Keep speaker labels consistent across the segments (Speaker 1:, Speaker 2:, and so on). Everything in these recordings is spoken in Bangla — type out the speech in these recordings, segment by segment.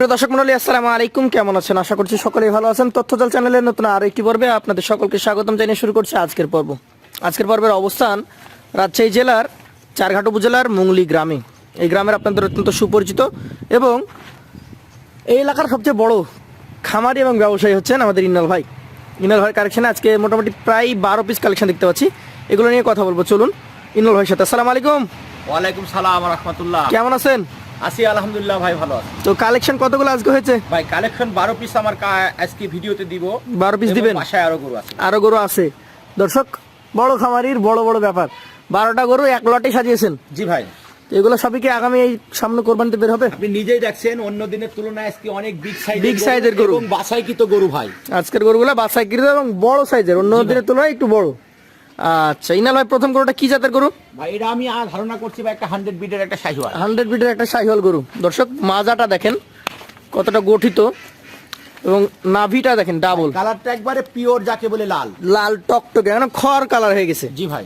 Speaker 1: দর্শক মন্ডলী আসসালামু আলাইকুম। কেমন আছেন? আশা করছি সকলেই ভালো আছেন। তথ্যজাল চ্যানেলের নতুন আরও একটি পর্বে আপনাদের সকলকে স্বাগতম জানিয়ে শুরু করছি আজকের পর্ব। আজকের পর্বের অবস্থান রাজশাহী জেলার চারঘাট উপজেলার মুংলি গ্রামে। এই গ্রামের আপনাদের অত্যন্ত সুপরিচিত এবং এই এলাকার সবচেয়ে বড় খামারি এবং ব্যবসায়ী হচ্ছেন আমাদের ইনাল ভাই। ইনাল ভাইয়ের কালেকশনে আজকে মোটামুটি প্রায় বারো পিস কালেকশন দেখতে পাচ্ছি। এগুলো নিয়ে কথা বলব। চলুন ইনাল ভাইয়ের সাথে। আসসালামু আলাইকুম।
Speaker 2: ওয়ালাইকুম সালাম রহমতুল্লাহ।
Speaker 1: কেমন আছেন?
Speaker 2: আছি আলহামদুলিল্লাহ ভাই ভালো আছি।
Speaker 1: তো কালেকশন কতগুলো আজকে হয়েছে?
Speaker 2: ভাই কালেকশন বারো পিস আমার আজকে ভিডিওতে দিব।
Speaker 1: 12
Speaker 2: পিস
Speaker 1: দিবেন?
Speaker 2: বাসায় আরও গরু আছে।
Speaker 1: আরও গরু আছে। দর্শক বড় খামারির বড় বড় ব্যাপার। বারোটা গরু এক লটে সাজিয়েছেন।
Speaker 2: জি ভাই।
Speaker 1: এগুলো সবই কি আগামী এই সামনে কোরবানিতে বের হবে?
Speaker 2: আপনি নিজেই দেখছেন অন্য দিনের তুলনায় আজকে অনেক বিগ সাইজ
Speaker 1: Big সাইজের গরু।
Speaker 2: এবং বাসাইকৃত গরু ভাই।
Speaker 1: আজকের গরুগুলো বাসায় গিরিত এবং বড় সাইজের অন্য দিনের তুলনায় একটু বড়। আচ্ছা ইনাল ভাই প্রথম গরুটা কি জাতের গরু?
Speaker 2: ভাই এটা আমি ধারণা করছি ভাই একটা হান্ড্রেড বিটের একটা শাহিওয়াল।
Speaker 1: হান্ড্রেড বিটের একটা শাহিওয়াল গরু। দর্শক মাজাটা দেখেন কতটা গঠিত এবং নাভিটা দেখেন ডাবল
Speaker 2: কালারটা একবারে পিওর যাকে বলে লাল।
Speaker 1: লাল টকটকে মানে খড় কালার হয়ে গেছে।
Speaker 2: জি ভাই।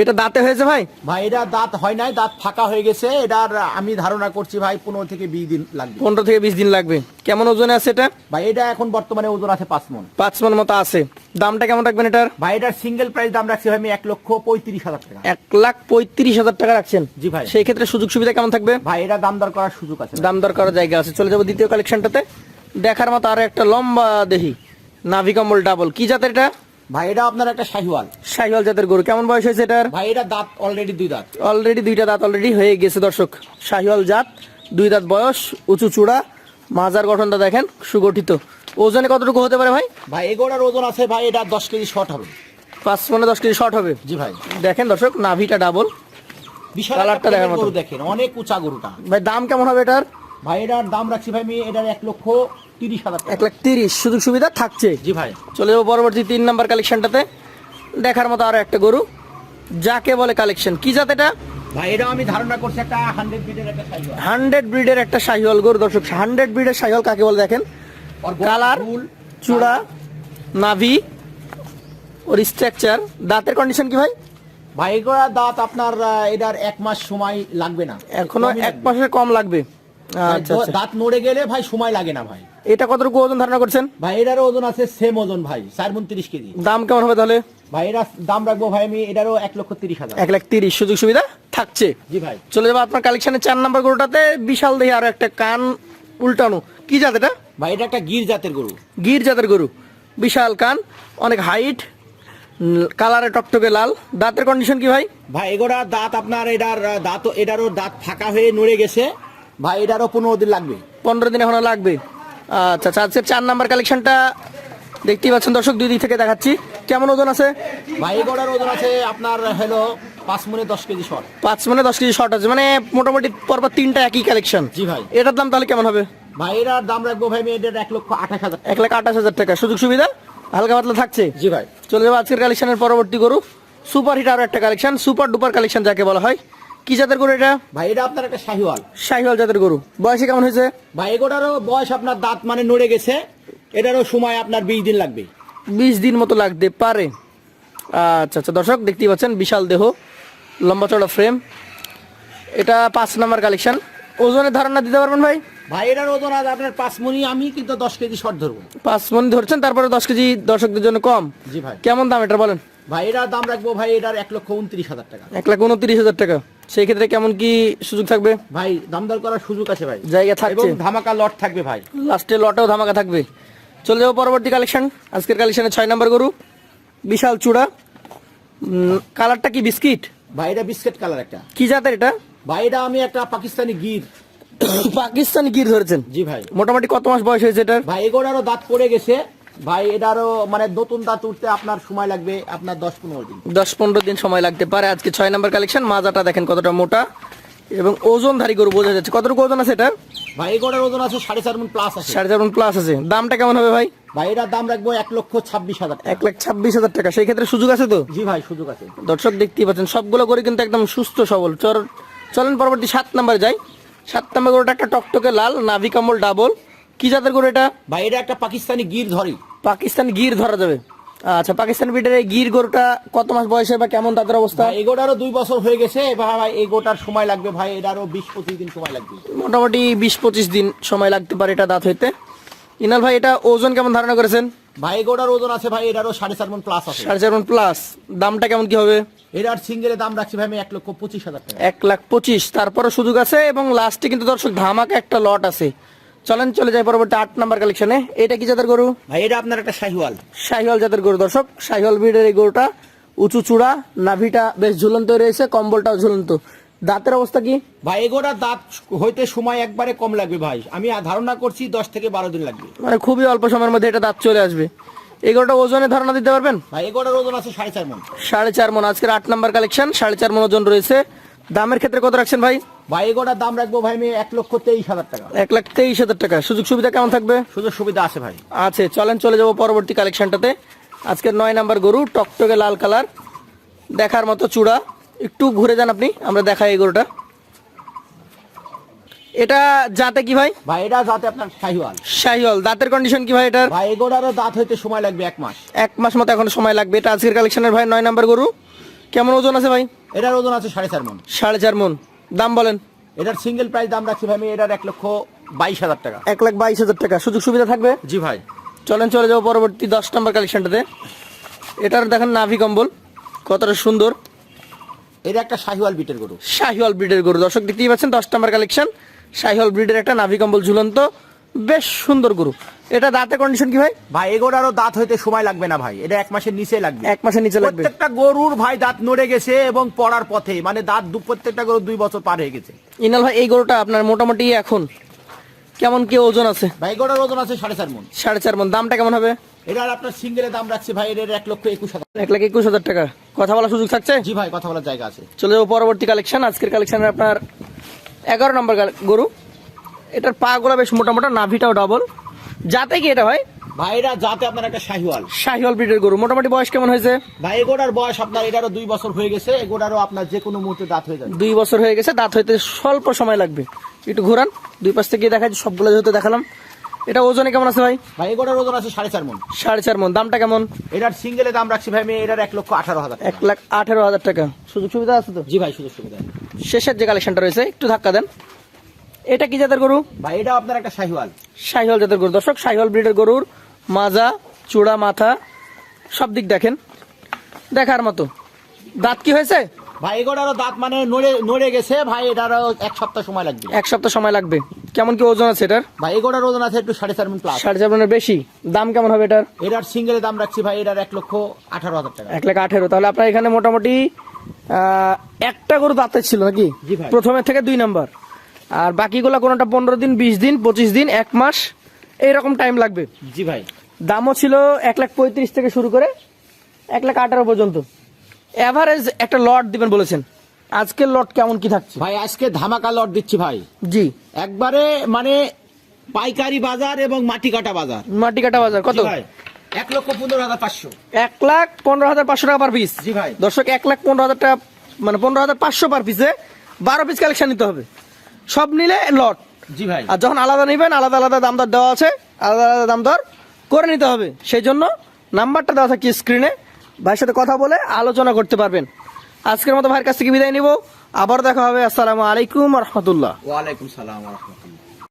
Speaker 1: এটা দাঁতে হয়েছে ভাই?
Speaker 2: ভাই এটা দাঁত হয় নাই দাঁত ফাঁকা হয়ে গেছে। এটার আমি ধারণা করছি ভাই পনেরো থেকে বিশ দিন লাগবে।
Speaker 1: পনেরো থেকে বিশ দিন লাগবে। কেমন ওজনে আছে এটা?
Speaker 2: ভাই এটা এখন বর্তমানে ওজন আছে পাঁচ মন।
Speaker 1: পাঁচ মন মতো আছে। দামটা কেমন রাখবেন এটার?
Speaker 2: ভাই এটার সিঙ্গেল প্রাইস দাম রাখছি ভাই আমি এক লক্ষ পঁয়ত্রিশ হাজার টাকা।
Speaker 1: এক লাখ পঁয়ত্রিশ হাজার টাকা রাখছেন?
Speaker 2: জি ভাই।
Speaker 1: সেই ক্ষেত্রে সুযোগ সুবিধা কেমন থাকবে?
Speaker 2: ভাই এটা দাম দর করার সুযোগ আছে।
Speaker 1: দাম দর করার জায়গা আছে। চলে যাব দ্বিতীয় কালেকশনটাতে দেখার মতো আরও একটা লম্বা দেহি। নাভি কম্বল ডাবল কি জাতের এটা?
Speaker 2: ভাই এটা আপনার একটা শাহিওয়াল।
Speaker 1: শাহিওয়াল জাতের গরু। কেমন বয়স হয়েছে এটার?
Speaker 2: ভাই এটা দাঁত অলরেডি দুই দাঁত।
Speaker 1: অলরেডি দুইটা দাঁত অলরেডি হয়ে গেছে দর্শক। শাহিওয়াল জাত দুই দাঁত বয়স উঁচু চূড়া মাজার গঠনটা দেখেন সুগঠিত। ওজনে কতটুকু হতে পারে ভাই?
Speaker 2: ভাই এগোড়ার ওজন আছে ভাই এটা দশ কেজি শর্ট হবে।
Speaker 1: পাঁচ মানে দশ কেজি শর্ট হবে।
Speaker 2: জি ভাই।
Speaker 1: দেখেন দর্শক নাভিটা ডাবল
Speaker 2: বিশাল
Speaker 1: কালারটা দেখার মতো।
Speaker 2: দেখেন অনেক উঁচা গরুটা।
Speaker 1: ভাই দাম কেমন হবে এটার?
Speaker 2: ভাই এটার দাম রাখছি ভাই আমি এটার এক লক্ষ তিরিশ হাজার
Speaker 1: এক লাখ তিরিশ সুযোগ সুবিধা থাকছে?
Speaker 2: জি ভাই।
Speaker 1: চলে যাব পরবর্তী তিন নাম্বার কালেকশনটাতে। দেখার মতো আরও একটা গরু। যাকে বলে কালেকশন কি জাত এটা?
Speaker 2: ভাই এটা আমি ধারণা করছি একটা হান্ড্রেড একটা শাহিওয়াল।
Speaker 1: হান্ড্রেড ব্রিডের একটা শাহিওয়াল গরু দর্শক হান্ড্রেড ব্রিডের শাহিওয়াল কাকে বলে দেখেন? কালার চূড়া নাভি ওর স্ট্রাকচার দাঁতের কন্ডিশন কি ভাই?
Speaker 2: ভাই দাঁত আপনার এটার এক মাস সময় লাগবে না। এখনও
Speaker 1: এক। মাসের কম লাগবে।
Speaker 2: দাঁত নড়ে গেলে ভাই সময় লাগে না ভাই।
Speaker 1: এটা কতটুকু ওজন ধারণা করছেন?
Speaker 2: ভাই এটার ওজন আছে সেম ওজন ভাই চার মন তিরিশ কেজি।
Speaker 1: দাম কেমন হবে তাহলে?
Speaker 2: ভাই এটা দাম রাখব ভাই আমি এটারও এক লক্ষ তিরিশ হাজার।
Speaker 1: এক লাখ তিরিশ সুযোগ সুবিধা? থাকছে।
Speaker 2: জি ভাই।
Speaker 1: চলে যাব আপনার কালেকশনের চার নাম্বার গরুটাতে। বিশাল দেখি আরও একটা কান উল্টানো। কি জাত এটা?
Speaker 2: ভাই এটা একটা গির জাতের গরু।
Speaker 1: গির জাতের গরু। বিশাল কান অনেক হাইট কালারে টকটকে লাল। দাঁতের কন্ডিশন কি ভাই?
Speaker 2: ভাই এগোড়া দাঁত আপনার এটার দাঁত এটারও দাঁত ফাঁকা হয়ে নড়ে গেছে। ভাই এটারও পনেরো দিন লাগবে।
Speaker 1: পনেরো দিন এখনও লাগবে। আচ্ছা আচ্ছা আজকের চার নাম্বার কালেকশনটা দেখতেই পাচ্ছেন দর্শক দুই দিক থেকে দেখাচ্ছি। কেমন ওজন আছে?
Speaker 2: ভাই এগোড়ার ওজন আছে আপনার হলো পাঁচ মনে দশ কেজি শর্ট
Speaker 1: পাঁচ মানে দশ কেজি শর্ট আছে মানে মোটামুটি পরপর তিনটা একই কালেকশন
Speaker 2: জি ভাই।
Speaker 1: এটার দাম তাহলে কেমন হবে?
Speaker 2: ভাই এটার দাম রাখব ভাই এটার এক লক্ষ আঠাশ হাজার
Speaker 1: এক লাখ আঠাশ হাজার টাকা সুযোগ সুবিধা? হালকা পাতলা থাকছে?
Speaker 2: জি ভাই।
Speaker 1: চলে যাব আজকের কালেকশনের পরবর্তী গরু। সুপার হিট আরও একটা কালেকশন সুপার ডুপার কালেকশন যাকে বলা হয়। কি জাতের গরু এটা?
Speaker 2: ভাই এটা আপনার একটা শাহিওয়াল।
Speaker 1: শাহিওয়াল জাতের গরু। বয়সে কেমন হয়েছে?
Speaker 2: ভাই এগোড়ারও বয়স আপনার দাঁত মানে নড়ে গেছে। এটারও সময় আপনার বিশ দিন লাগবে।
Speaker 1: বিশ দিন মতো লাগতে পারে। আচ্ছা আচ্ছা দর্শক দেখতেই পাচ্ছেন বিশাল দেহ লম্বা চড়া ফ্রেম এটা পাঁচ নাম্বার কালেকশন ওজনের ধারণা দিতে পারবেন ভাই?
Speaker 2: ভাই এটার ওজন আছে আপনার পাঁচ মনি আমি কিন্তু দশ কেজি শর্ট ধরবো।
Speaker 1: পাঁচ মন ধরছেন তারপরে দশ কেজি দর্শকদের জন্য কম।
Speaker 2: জি ভাই।
Speaker 1: কেমন দাম এটা বলেন?
Speaker 2: ভাই এটার দাম রাখব ভাই এটার এক লক্ষ উনত্রিশ হাজার টাকা।
Speaker 1: এক লাখ উনত্রিশ হাজার টাকা। সেই ক্ষেত্রে কেমন কি সুযোগ থাকবে?
Speaker 2: ভাই দামদর করার সুযোগ আছে ভাই।
Speaker 1: জায়গা
Speaker 2: এবং ধামাকা লট থাকবে ভাই।
Speaker 1: লাস্টে লটেও ধামাকা থাকবে। চলে যাব পরবর্তী কালেকশন আজকের কালেকশনে ছয় নম্বর গরু বিশাল চূড়া। কালারটা কি বিস্কিট?
Speaker 2: ভাই এটা বিস্কেট কালার একটা।
Speaker 1: কি জাতের এটা?
Speaker 2: ভাই এটা আমি একটা পাকিস্তানি গির।
Speaker 1: পাকিস্তানি গির ধরেছেন।
Speaker 2: জি ভাই।
Speaker 1: মোটামুটি কত মাস বয়স হয়েছে এটার?
Speaker 2: ভাই এগোড়ারও দাঁত পড়ে গেছে। ভাই এটারও মানে নতুন দাঁত উঠতে আপনার সময় লাগবে আপনার দশ পনেরো দিন।
Speaker 1: দশ পনেরো দিন সময় লাগতে পারে। আজকে ছয় নম্বর কালেকশন মাজাটা দেখেন কতটা মোটা এবং ওজনধারী গরু বোঝা যাচ্ছে। কতটুকু ওজন আছে এটা
Speaker 2: ভাই এগোড়ার ওজন আছে সাড়ে চার মন প্লাস আছে।
Speaker 1: সাড়ে চার প্লাস আছে। দামটা কেমন হবে ভাই?
Speaker 2: ভাই এটার দাম রাখব এক লক্ষ ছাব্বিশ হাজার
Speaker 1: এক লাখ ছাব্বিশ হাজার টাকা। সেই ক্ষেত্রে সুযোগ আছে তো?
Speaker 2: জি ভাই সুযোগ আছে।
Speaker 1: দর্শক দেখতেই পাচ্ছেন সবগুলো করে কিন্তু একদম সুস্থ সবল। চল চলেন পরবর্তী সাত নাম্বার যাই। সাত নাম্বার গরুটা একটা টকটকে লাল নাভি কম্বল ডাবল কি জাতের গরু এটা?
Speaker 2: ভাই এটা একটা পাকিস্তানি গির ধরে।
Speaker 1: পাকিস্তান গির ধরা যাবে। আচ্ছা পাকিস্তান বিটের এই গির গরুটা কত মাস বয়সে বা কেমন তাদের অবস্থা?
Speaker 2: ভাই এগোটারও দুই বছর হয়ে গেছে ভাই এগোটার সময় লাগবে ভাই এটারও বিশ পঁচিশ দিন সময় লাগবে।
Speaker 1: মোটামুটি বিশ পঁচিশ দিন সময় লাগতে পারে এটা দাঁত হইতে। ইনাল ভাই এটা ওজন কেমন ধারণা করেছেন?
Speaker 2: ভাই এগোটার ওজন আছে ভাই এটারও সাড়ে চার মন প্লাস আছে।
Speaker 1: সাড়ে চার মণ প্লাস দামটা কেমন কি হবে?
Speaker 2: এটার সিঙ্গেলের দাম রাখছি ভাই আমি এক লক্ষ পঁচিশ হাজার টাকা।
Speaker 1: এক লাখ পঁচিশ। তারপরে সুযোগ আছে এবং লাস্টে কিন্তু দর্শক ধামাকা একটা লট আছে। চলেন চলে যাই পরবর্তী আট নাম্বার কালেকশনে এটা কি জাতের গরু?
Speaker 2: ভাই এটা আপনার একটা শাহিওয়াল।
Speaker 1: শাহিওয়াল জাতের গরু দর্শক। শাহিওয়াল ব্রিডের এই গরুটা উঁচু চূড়া নাভিটা বেশ ঝুলন্ত রয়েছে কম্বলটাও ঝুলন্ত। দাঁতের অবস্থা কি?
Speaker 2: ভাই এগোটার দাঁত হইতে সময় একবারে কম লাগবে ভাই। আমি ধারণা করছি দশ থেকে বারো দিন লাগবে।
Speaker 1: মানে খুবই অল্প সময়ের মধ্যে এটা দাঁত চলে আসবে। এই গরুটা ওজনে ধারণা দিতে পারবেন?
Speaker 2: ভাই এগোটার ওজন আছে সাড়ে চার মন।
Speaker 1: সাড়ে চার মন আজকের আট নাম্বার কালেকশন সাড়ে চার মন ওজন রয়েছে। দামের ক্ষেত্রে কত রাখছেন ভাই?
Speaker 2: ভাই এগোটার দাম রাখব ভাই আমি এক লক্ষ তেইশ হাজার টাকা।
Speaker 1: এক লাখ তেইশ হাজার টাকা। সুযোগ সুবিধা কেমন থাকবে?
Speaker 2: সুযোগ সুবিধা আছে ভাই।
Speaker 1: আছে চলেন চলে যাব পরবর্তী কালেকশনটাতে আজকের নয় নাম্বার গরু টকটকে লাল কালার। দেখার মতো চূড়া। একটু ঘুরে যান আপনি আমরা দেখাই এই গরুটা। এটা যাতে কি ভাই?
Speaker 2: ভাই এটা যাতে আপনার শাহিওয়াল।
Speaker 1: শাহিওয়াল। দাঁতের কন্ডিশন কি ভাই এটার?
Speaker 2: ভাই এগোটারও দাঁত হইতে সময় লাগবে এক মাস।
Speaker 1: এক মাস মতো এখন সময় লাগবে। এটা আজকের কালেকশনের ভাই নয় নাম্বার গরু। কেমন ওজন আছে ভাই?
Speaker 2: এটার ওজন আছে সাড়ে চার মন।
Speaker 1: সাড়ে চার মন। দাম বলেন।
Speaker 2: এটার সিঙ্গেল প্রাইস দাম রাখছি ভাই আমি এটার এক লক্ষ বাইশ হাজার টাকা।
Speaker 1: এক লাখ বাইশ হাজার টাকা। সুযোগ সুবিধা থাকবে?
Speaker 2: জি ভাই।
Speaker 1: চলেন চলে যাব পরবর্তী দশ নম্বর কালেকশনটাতে এটার দেখেন নাভি কম্বল কতটা সুন্দর।
Speaker 2: এটা একটা শাহিওয়াল বিটের গরু।
Speaker 1: শাহিওয়াল ব্রিডের গরু। দর্শক দেখতেই পাচ্ছেন দশ নম্বর কালেকশন শাহিওয়াল ব্রিডের একটা নাভি কম্বল ঝুলন্ত। বেশ সুন্দর গরু। এটা দাঁতের কন্ডিশন কি ভাই?
Speaker 2: ভাই এগোটারও দাঁত হইতে সময় লাগবে না ভাই। এটা এক মাসের নিচে লাগবে।
Speaker 1: এক মাসের নিচে লাগবে।
Speaker 2: প্রত্যেকটা গরুর ভাই দাঁত নড়ে গেছে এবং পড়ার পথে। মানে দাঁত দু প্রত্যেকটা গরু দুই বছর পার হয়ে গেছে।
Speaker 1: ইনাল ভাই এই গরুটা আপনার মোটামুটি এখন কেমন কি ওজন আছে?
Speaker 2: ভাই এগোটার ওজন আছে সাড়ে চার মন।
Speaker 1: সাড়ে চার মন। দামটা কেমন হবে?
Speaker 2: এটার আপনার সিঙ্গেলের দাম রাখছি ভাই এটার এক লক্ষ একুশ হাজার।
Speaker 1: এক লাখ একুশ হাজার টাকা। কথা বলার সুযোগ থাকছে?
Speaker 2: জি ভাই কথা বলার জায়গা আছে।
Speaker 1: চলে যাব পরবর্তী কালেকশন আজকের কালেকশনের আপনার এগারো নম্বর গরু। এটার পা গুলা বেশ মোটা মোটা নাভিটাও ডবল যাতে কি এটা ভাই?
Speaker 2: ভাই এটা যাতে আপনার একটা শাহিওয়াল।
Speaker 1: শাহিওয়াল ব্রিডের গরু। মোটামুটি বয়স কেমন হয়েছে?
Speaker 2: ভাই এগোটার বয়স আপনার এটারও দুই বছর হয়ে গেছে এগোটারও আপনার যে কোনো মুহূর্তে দাঁত হয়ে যাবে।
Speaker 1: দুই বছর হয়ে গেছে দাঁত হইতে স্বল্প সময় লাগবে। একটু ঘুরান দুই পাশ থেকে দেখা যায় সবগুলো যেহেতু দেখালাম। এটা ওজনে কেমন আছে ভাই?
Speaker 2: ভাই এগোটার ওজন আছে সাড়ে চার মন।
Speaker 1: সাড়ে চার মন। দামটা কেমন?
Speaker 2: এটার সিঙ্গেলের দাম রাখছি ভাই আমি এটার এক লক্ষ আঠারো হাজার
Speaker 1: এক লাখ আঠেরো হাজার টাকা। সুযোগ সুবিধা আছে তো?
Speaker 2: জি ভাই সুযোগ সুবিধা
Speaker 1: শেষের যে কালেকশনটা রয়েছে একটু ধাক্কা দেন। এটা কি জাতের গরু?
Speaker 2: ভাই এটা আপনার একটা শাহিওয়াল।
Speaker 1: শাহিওয়াল জাতের গরু। দর্শক শাহিওয়াল ব্রিডের গরুর মাজা চূড়া মাথা সব দিক দেখেন। দেখার মতো। দাঁত কি হয়েছে?
Speaker 2: ভাই এগোটারও দাঁত মানে নড়ে নড়ে গেছে। ভাই এটারও এক সপ্তাহ সময় লাগবে।
Speaker 1: এক সপ্তাহ সময় লাগবে। কেমন কি ওজন আছে এটার?
Speaker 2: ভাই এগোটার ওজন আছে একটু সাড়ে চার মন প্লাস
Speaker 1: সাড়ে চার মনের বেশি। দাম কেমন হবে এটার?
Speaker 2: এটার সিঙ্গেলের দাম রাখছি ভাই এটার এক লক্ষ আঠারো হাজার টাকা।
Speaker 1: এক লাখ আঠেরো। তাহলে আপনার এখানে মোটামুটি একটা গরু দাঁতে ছিল নাকি। প্রথমের থেকে দুই নাম্বার। আর বাকিগুলো কোনোটা পনেরো দিন বিশ দিন পঁচিশ দিন এক মাস এইরকম টাইম লাগবে।
Speaker 2: জি ভাই।
Speaker 1: দামও ছিল এক লাখ পঁয়ত্রিশ থেকে শুরু করে এক লাখ আঠারো পর্যন্ত। অ্যাভারেজ একটা লট দিবেন বলেছেন। আজকের লট কেমন কি থাকছে?
Speaker 2: ভাই আজকে ধামাকা লট দিচ্ছি ভাই।
Speaker 1: জি।
Speaker 2: একবারে মানে পাইকারি বাজার এবং মাটি কাটা বাজার।
Speaker 1: মাটি কাটা বাজার কত?
Speaker 2: ভাই এক লক্ষ পনেরো হাজার পাঁচশো।
Speaker 1: এক লাখ পনেরো হাজার পাঁচশো টাকা পার পিস
Speaker 2: জি ভাই।
Speaker 1: দর্শক এক লাখ পনেরো হাজার টাকা মানে পনেরো হাজার পাঁচশো পার পিসে বারো পিস কালেকশন নিতে হবে। সব নিলে লট।
Speaker 2: জি ভাই।
Speaker 1: আর যখন আলাদা নেবেন আলাদা আলাদা দাম দর দেওয়া আছে আলাদা আলাদা দাম দর করে নিতে হবে। সেই জন্য নাম্বারটা দেওয়া থাকে স্ক্রিনে ভাইয়ের সাথে কথা বলে আলোচনা করতে পারবেন। আজকের মতো ভাইয়ের কাছ থেকে বিদায় নিব। আবার দেখা হবে। আসসালামু আলাইকুম রহমতুল্লাহ।
Speaker 2: ওয়ালাইকুম সালাম রহমতুল্লাহ।